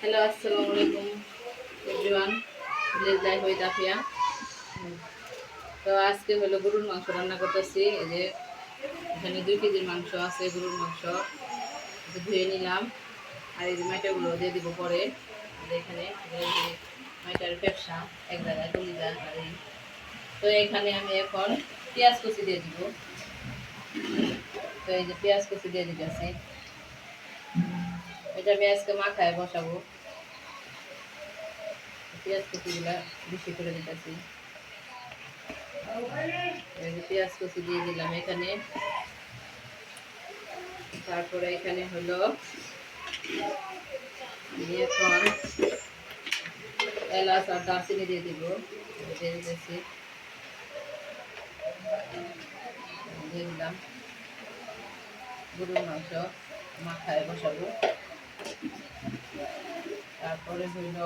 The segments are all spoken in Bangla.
হ্যালো আসসালামু আলাইকুম এভরিওয়ান লাইফ উইথ আফিয়া তো আজকে হলো গরুর মাংস রান্না করতেছি। এই যে এখানে দুই কেজির মাংস আছে, গরুর মাংস। ধুয়ে নিলাম। আর এই যে মাইটাগুলো দিয়ে দিব পরে। এখানে মাইটার ব্যবসা, এক জায়গায় কলিজা আর তো এখানে আমি এখন পেঁয়াজ কুচি দিয়ে দিব। তো এই যে পেঁয়াজ কুচি দিয়ে দিতেছি। এটা আমি আজকে মাখায় বসাবো। পেঁয়াজ কুচিগুলো বেশি করে দিতেছি। পেঁয়াজ কুচি দিয়ে দিলাম এখানে। তারপরে এখানে হলো এখন এলাচ আর দারচিনি দিয়ে দিব। দিয়ে দিতেছি। দিয়ে দিলাম। গরুর মাংস মাখায় বসাবো। তারপরে হইল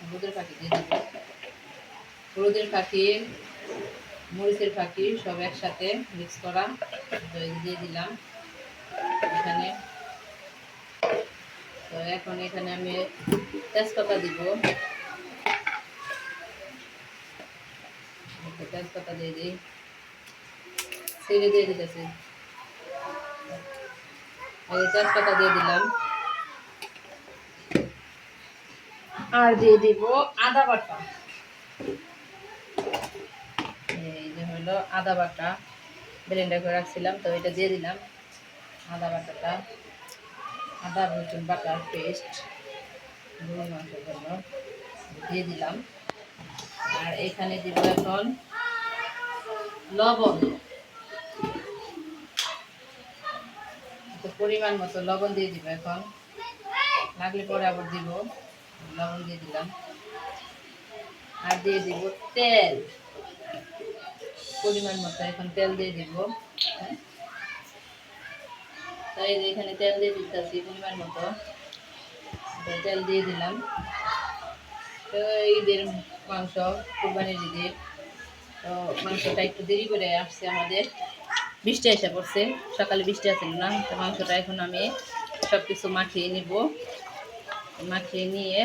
হলুদের ফাঁকি দিয়ে হলুদের ফাঁকি মরিচের ফাঁকি সব একসাথে মিক্স করা। দই দিয়ে দিলাম এখানে। তো এখন এখানে আমি তেজপাতা দিব। তেজপাতা দিয়ে দিই। ছেড়ে দিয়ে দিতেছি। তেজপাতা দিয়ে দিলাম। আর দিয়ে দিব আদা বাটা। এই যে হলো আদা বাটা। ব্লেন্ডার করে রাখছিলাম, তো এটা দিয়ে দিলাম আদা বাটাটা। আদা, রসুন বাটার পেস্ট গরুর মাংসের জন্য দিয়ে দিলাম। আর এখানে দিব এখন লবণ। পরিমাণ মতো লবণ দিয়ে দিব এখন। লাগলে পরে আবার দিব। লবণ দিয়ে দিলাম। আর দিয়ে দিব তেল। পরিমাণ মতো এখন তেল দিয়ে দিব। হ্যাঁ। তাই এখানে তেল দিয়ে দিতেছি পরিমাণ মতো। তেল দিয়ে দিলাম। তো ঈদের মাংস কুরবানির ঈদের তো মাংসটা একটু দেরি করে আসছে আমাদের। বৃষ্টি এসে পড়ছে। সকালে বৃষ্টি আসছিল না। তো মাংসটা এখন আমি সব কিছু মাখিয়ে নিব। মাখিয়ে নিয়ে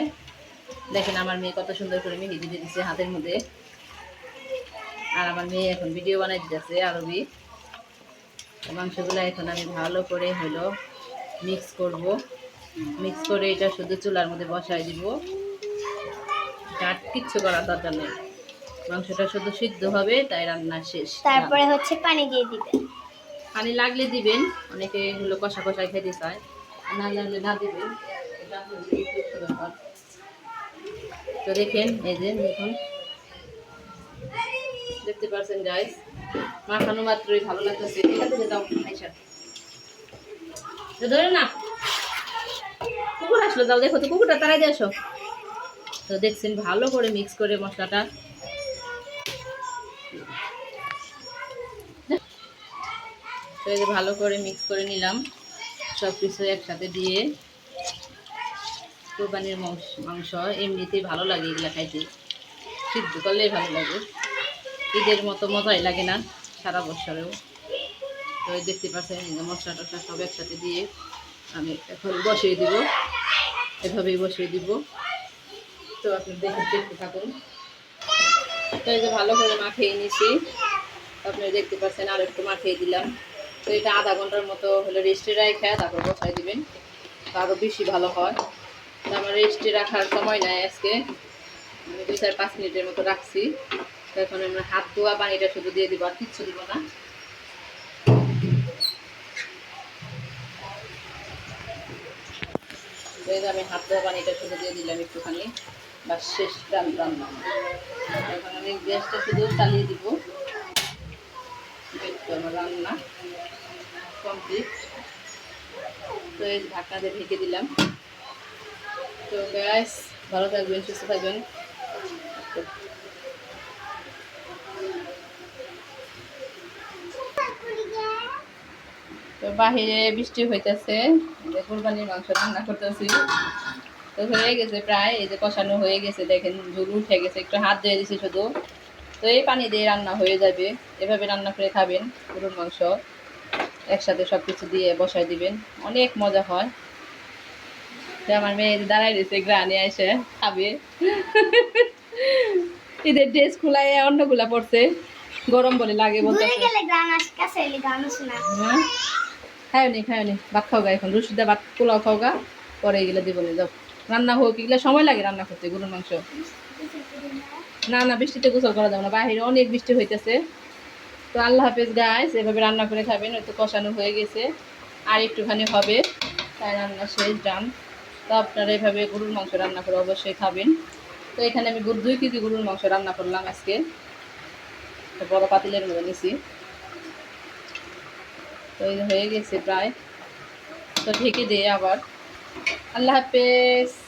দেখেন আমার মেয়ে কত সুন্দর করে মেহেদি দিয়ে দিচ্ছে হাতের মধ্যে। আর আমার মেয়ে এখন ভিডিও বানাই দিতেছে আরবি। মাংসগুলো এখন আমি ভালো করে হলো মিক্স করব। মিক্স করে এটা শুধু চুলার মধ্যে বসাই দিব। আর কিচ্ছু করার দরকার নেই। মাংসটা শুধু সিদ্ধ হবে তাই রান্না শেষ। তারপরে হচ্ছে পানি দিয়ে দিবেন। পানি লাগলে দিবেন অনেকে এগুলো কষা কষায় খেতে চায়। না লাগলে না দিবেন। তো দেখেন, এই যে দেখুন। দেখতে পাচ্ছেন গাইস মাখানো মাত্রই ভালো লাগতেছে। এখান থেকে দাও, আইসা। ধরে না। কুকুর আসলো, যাও দেখো তো, কুকুরটা তারাই দিয়ে আসো। তো দেখছেন, ভালো করে মিক্স করে মশলাটা। তো ভালো করে মিক্স করে নিলাম। সব কিছু একসাথে দিয়ে। কোরবানির মাংস মাংস এমনিতেই ভালো লাগে এগুলো খাইতে। সিদ্ধ করলেই ভালো লাগে। ঈদের মতো মজাই লাগে না সারা বছরেও। তো দেখতে পাচ্ছেন মশলা টশলা সব একসাথে দিয়ে আমি এখন বসিয়ে দিব। এভাবেই বসিয়ে দিব। তো আপনি দেখে দেখতে থাকুন। তো এই যে ভালো করে মাখিয়ে নিছি। আপনি দেখতে পাচ্ছেন আর একটু মাখিয়ে দিলাম। তো এটা আধা ঘণ্টার মতো হলে রেস্টে রাখা তারপর বসাই দিবেন। তো আরও বেশি ভালো হয়। আমার রেস্টে রাখার সময় নাই আজকে। আমি দুই চার পাঁচ মিনিটের মতো রাখছি। এখন আমরা হাত ধোয়া, পানিটা শুধু দিয়ে দিব, আর কিচ্ছু দিব না। আমি হাত ধোয়া, পানিটা শুধু দিয়ে দিলাম একটুখানি। বা শেষ রান রান্না এখন আমি গ্যাসটা শুধু চালিয়ে দিব। আমার রান্না কমপ্লিট তো এই দিয়ে ঢেকে দিলাম। তো গ্যাস ভালো থাকবেন, সুস্থ থাকবেন। তো বাহিরে বৃষ্টি হইতেছে কোরবানির মাংস রান্না করতেছি। তো হয়ে গেছে প্রায়, এই যে কষানো হয়ে গেছে, দেখেন ঝুল উঠে গেছে, একটু হাত ধুয়ে দিছি শুধু। তো এই পানি দিয়ে রান্না হয়ে যাবে, এভাবে রান্না করে খাবেন, গরুর মাংস, একসাথে সব কিছু দিয়ে বসায় দিবেন, অনেক মজা হয়। যে আমার মেয়ে দাঁড়াই রয়েছে গ্রানে এসে খাবে। ঈদের ড্রেস খোলায় অন্যগুলা পড়ছে গরম বলে লাগে দূরে বলতেছে। গেলে গান আস কাছে এলে গান শোনা হ্যাঁ? খাও নি ভাত খাও গা এখন। রুশিদা ভাত পোলাও খাও গা পরে এগুলো দিব না যাও। রান্না হোক এগুলো সময় লাগে রান্না করতে গরুর মাংস। না না বৃষ্টিতে গোসল করা যাবে না। বাইরে অনেক বৃষ্টি হইতেছে। তো আল্লাহ হাফেজ গাইস এভাবে রান্না করে খাবেন হয়তো কষানো হয়ে গেছে। আর একটুখানি হবে তাই রান্না শেষ ডান তো আপনারা এভাবে গরুর মাংস রান্না করে অবশ্যই খাবেন। তো এখানে আমি দুই কেজি গরুর মাংস রান্না করলাম আজকে। বড় পাতিলের মধ্যে নিছি। তো হয়ে গেছে প্রায়। তো ঢেকে দিয়ে আবার। আল্লাহ হাফেজ।